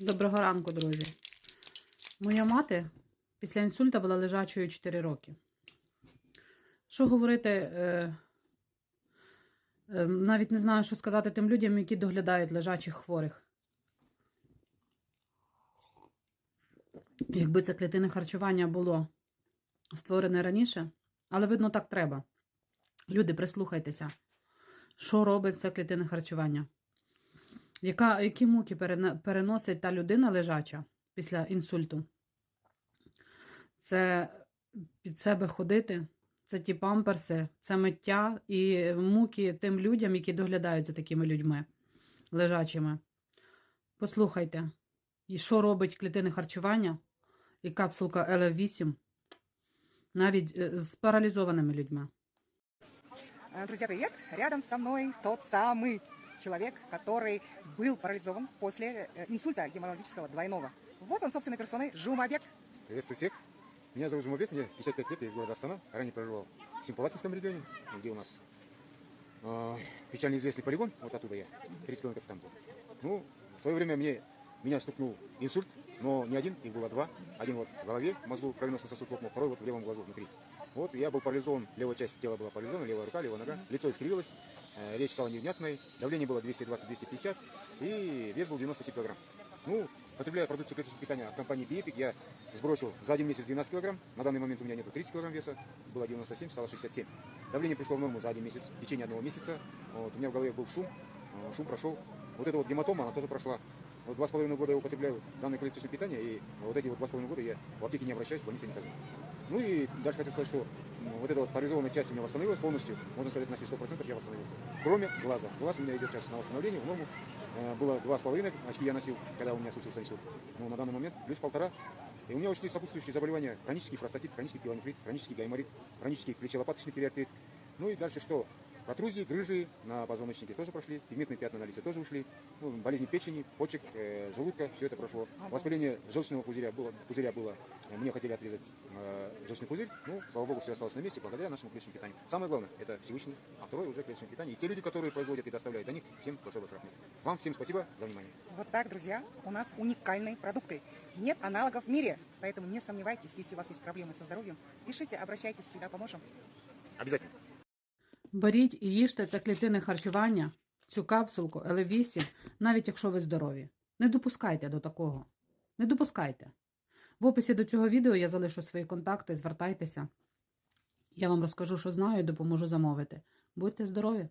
Доброго ранку, друзі. Моя мати після інсульта була лежачою 4 роки. Що говорити, е, е, навіть не знаю, що сказати тим людям, які доглядають лежачих хворих. Якби це клітинне харчування було створене раніше, але видно, так треба. Люди, прислухайтеся, що робить це клітинне харчування. Яка, які муки переносить та людина лежача після інсульту? Це під себе ходити, це ті памперси, це миття і муки тим людям, які доглядають за такими людьми лежачими. Послухайте, і що робить клітинне харчування і капсулка ЛФ8 навіть е, з паралізованими людьми. Друзья, привет! Рядом со мной тот самый человек, который был парализован после э, инсульта геморрагического двойного. Вот он, собственной персоной, Жумабек. Приветствую всех. Меня зовут Жумабек, мне 55 лет, я из города Астана. Ранее проживал в Симпалатинском регионе, где у нас э, печально известный полигон, вот оттуда я, 30 километров там. Ну, в свое время мне, меня стукнул инсульт, но не один, их было два. Один вот в голове, в мозгу, кровеносный сосуд лопнул, второй вот в левом глазу внутри. Вот, я был парализован, левая часть тела была парализована, левая рука, левая нога, лицо искривилось, э, речь стала невнятной, давление было 220-250 и вес был 97 килограмм. Ну, потребляя продукцию клеточного питания от компании Биепик, я сбросил за один месяц 12 килограмм. На данный момент у меня нету 30 килограмм веса, было 97, стало 67. Давление пришло в норму за один месяц, в течение одного месяца. Вот, у меня в голове был шум, э, шум прошел. Вот эта вот гематома, она тоже прошла. Вот два с половиной года я употребляю данное клеточное питание, и вот эти вот два с половиной года я в аптеке не обращаюсь, в больнице не хожу. Ну и дальше хотел сказать, что вот эта вот парализованная часть у меня восстановилась полностью, можно сказать, на все 100% я восстановился. Кроме глаза. Глаз у меня идет сейчас на восстановление, в норму. Э, Было два с половиной, очки я носил, когда у меня случился инсульт. Ну, на данный момент плюс полтора. И у меня очень сопутствующие заболевания. Хронический простатит, хронический пилонефрит, хронический гайморит, хронический плечелопаточный периартрит. Ну и дальше что? Протрузии, грыжи на позвоночнике тоже прошли, пигментные пятна на лице тоже ушли, ну, болезни печени, почек, э, желудка, все это прошло. Воспаление желчного пузыря было, пузыря было, мне хотели отрезать э, желчный пузырь, ну, слава богу, все осталось на месте благодаря нашему клеточному питанию. Самое главное, это Всевышний, а второе уже клеточное питание. И те люди, которые производят и доставляют до них, всем большой-большой рахмет. Вам всем спасибо за внимание. Вот так, друзья, у нас уникальные продукты. Нет аналогов в мире. Поэтому не сомневайтесь, если у вас есть проблемы со здоровьем, пишите, обращайтесь, всегда поможем. Обязательно. Беріть і їжте це клітини харчування, цю капсулку L8, навіть якщо ви здорові. Не допускайте до такого. Не допускайте. В описі до цього відео я залишу свої контакти, звертайтеся. Я вам розкажу, що знаю, і допоможу замовити. Будьте здорові!